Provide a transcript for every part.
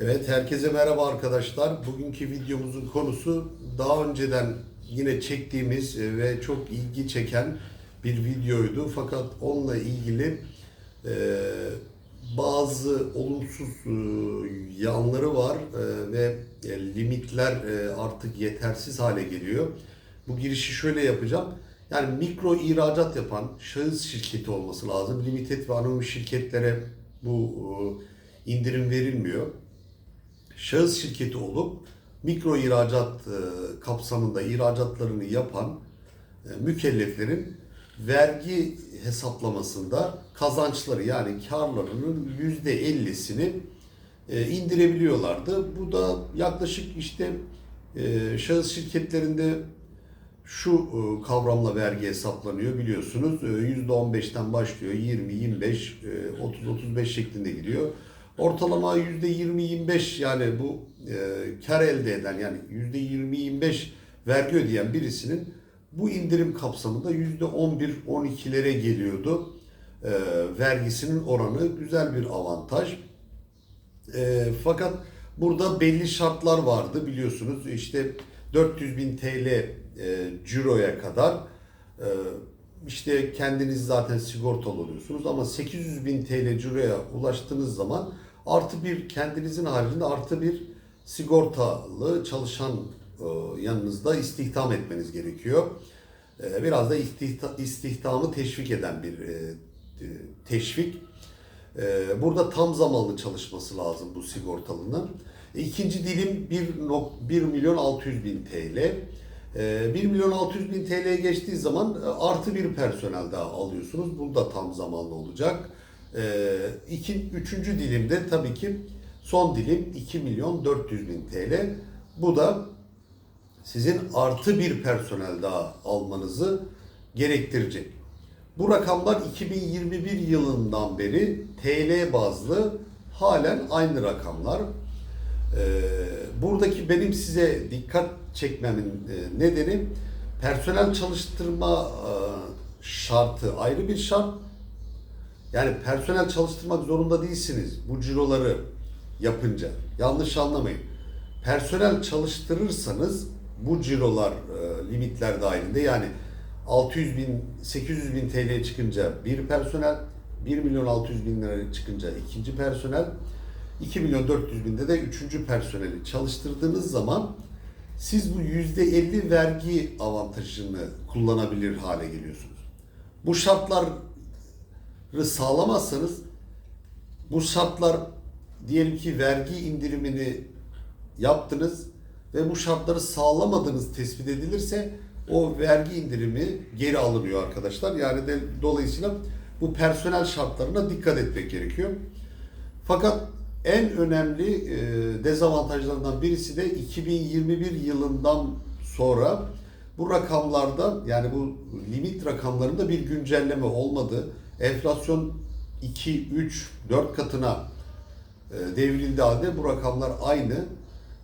Evet, herkese merhaba arkadaşlar. Bugünkü videomuzun konusu daha önceden yine çektiğimiz e, ve çok ilgi çeken bir videoydu. Fakat onunla ilgili e, bazı olumsuz e, yanları var e, ve e, limitler e, artık yetersiz hale geliyor. Bu girişi şöyle yapacağım. Yani mikro ihracat yapan şahıs şirketi olması lazım. Limited ve anonim şirketlere bu e, indirim verilmiyor şahıs şirketi olup mikro ihracat e, kapsamında ihracatlarını yapan e, mükelleflerin vergi hesaplamasında kazançları yani karlarının yüzde ellisini e, indirebiliyorlardı. Bu da yaklaşık işte şahıs şirketlerinde şu kavramla vergi hesaplanıyor biliyorsunuz. E, %15'ten başlıyor 20, 25, e, 30, 35 şeklinde gidiyor. Ortalama %20-25 yani bu e, kar elde eden yani %20-25 vergi ödeyen birisinin bu indirim kapsamında %11-12'lere geliyordu. E, vergisinin oranı güzel bir avantaj. E, fakat burada belli şartlar vardı biliyorsunuz. İşte 400 bin TL e, ciroya kadar e, işte kendiniz zaten sigortalı oluyorsunuz ama 800 bin TL ciroya ulaştığınız zaman artı bir kendinizin haricinde artı bir sigortalı çalışan e, yanınızda istihdam etmeniz gerekiyor. E, biraz da istihdamı teşvik eden bir e, teşvik. Burada tam zamanlı çalışması lazım bu sigortalının. E, İkinci dilim 1, nok- 1 milyon 600 bin TL. Ee, 1 milyon 600 bin TL'ye geçtiği zaman artı bir personel daha alıyorsunuz. Bu da tam zamanlı olacak. Ee, iki, üçüncü dilimde tabii ki son dilim 2 milyon 400 bin TL. Bu da sizin artı bir personel daha almanızı gerektirecek. Bu rakamlar 2021 yılından beri TL bazlı halen aynı rakamlar. Ee, buradaki benim size dikkat çekmemin e, nedeni personel çalıştırma e, şartı ayrı bir şart. Yani personel çalıştırmak zorunda değilsiniz bu ciroları yapınca. Yanlış anlamayın. Personel çalıştırırsanız bu cirolar e, limitler dahilinde yani 600 bin, 800 bin TL çıkınca bir personel, 1 milyon 600 bin lira çıkınca ikinci personel, 2 milyon 400 binde de üçüncü personeli çalıştırdığınız zaman siz bu %50 vergi avantajını kullanabilir hale geliyorsunuz. Bu şartları sağlamazsanız bu şartlar diyelim ki vergi indirimini yaptınız ve bu şartları sağlamadığınız tespit edilirse o vergi indirimi geri alınıyor arkadaşlar. Yani de dolayısıyla bu personel şartlarına dikkat etmek gerekiyor. Fakat en önemli e, dezavantajlarından birisi de 2021 yılından sonra bu rakamlarda yani bu limit rakamlarında bir güncelleme olmadı. Enflasyon 2, 3, 4 katına e, devrildi halde bu rakamlar aynı.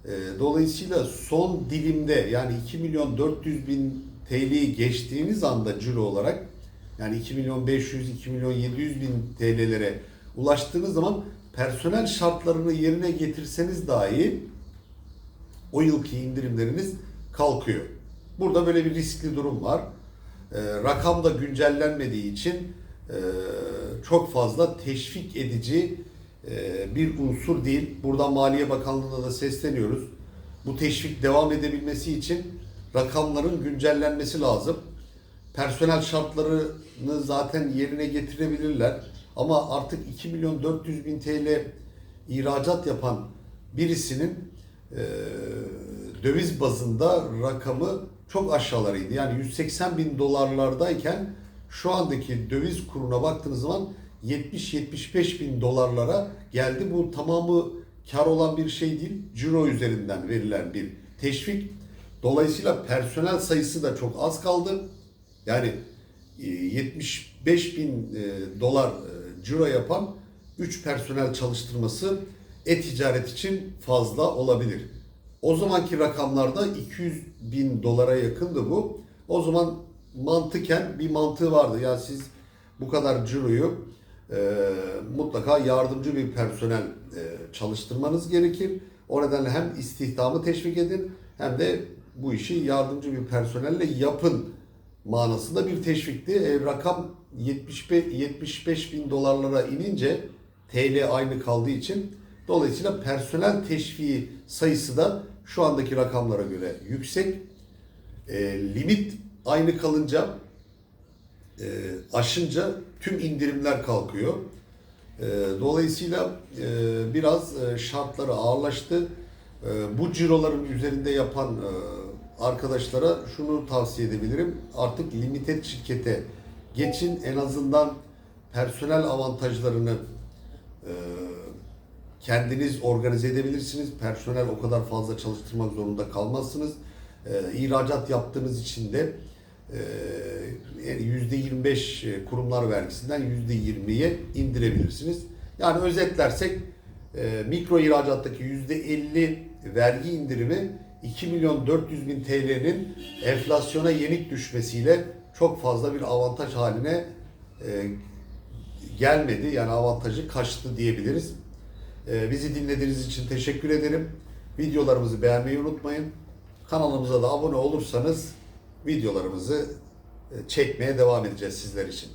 E, Dolayısıyla son dilimde yani 2 milyon 400 bin TL'yi geçtiğiniz anda ciro olarak yani 2 milyon 500, 2 milyon 700 bin TL'lere ulaştığınız zaman personel şartlarını yerine getirseniz dahi o yılki indirimleriniz kalkıyor. Burada böyle bir riskli durum var. E, rakam da güncellenmediği için e, çok fazla teşvik edici e, bir unsur değil. Buradan Maliye Bakanlığı'na da sesleniyoruz. Bu teşvik devam edebilmesi için rakamların güncellenmesi lazım. Personel şartlarını zaten yerine getirebilirler. Ama artık 2 milyon 400 bin TL ihracat yapan birisinin e, döviz bazında rakamı çok aşağılarıydı. Yani 180 bin dolarlardayken şu andaki döviz kuruna baktığınız zaman 70-75 bin dolarlara geldi. Bu tamamı kar olan bir şey değil. Ciro üzerinden verilen bir teşvik. Dolayısıyla personel sayısı da çok az kaldı. Yani e, 75 bin e, dolar e, ciro yapan 3 personel çalıştırması e-ticaret için fazla olabilir. O zamanki rakamlarda 200 bin dolara yakındı bu. O zaman mantıken bir mantığı vardı. Ya siz bu kadar ciroyu e, mutlaka yardımcı bir personel e, çalıştırmanız gerekir. O nedenle hem istihdamı teşvik edin hem de bu işi yardımcı bir personelle yapın manasında bir teşvikti. E, rakam 75, 75 bin dolarlara inince TL aynı kaldığı için dolayısıyla personel teşviği sayısı da şu andaki rakamlara göre yüksek. E, limit aynı kalınca e, aşınca tüm indirimler kalkıyor. E, dolayısıyla e, biraz e, şartları ağırlaştı. E, bu ciroların üzerinde yapan e, arkadaşlara şunu tavsiye edebilirim. Artık limited şirkete geçin. En azından personel avantajlarını e, kendiniz organize edebilirsiniz. Personel o kadar fazla çalıştırmak zorunda kalmazsınız. E, ihracat yaptığınız için de e, %25 kurumlar vergisinden %20'ye indirebilirsiniz. Yani özetlersek e, mikro ihracattaki %50 vergi indirimi 2 milyon 400 bin TL'nin enflasyona yenik düşmesiyle çok fazla bir avantaj haline e, gelmedi. Yani avantajı kaçtı diyebiliriz. E, bizi dinlediğiniz için teşekkür ederim. Videolarımızı beğenmeyi unutmayın. Kanalımıza da abone olursanız videolarımızı e, çekmeye devam edeceğiz sizler için.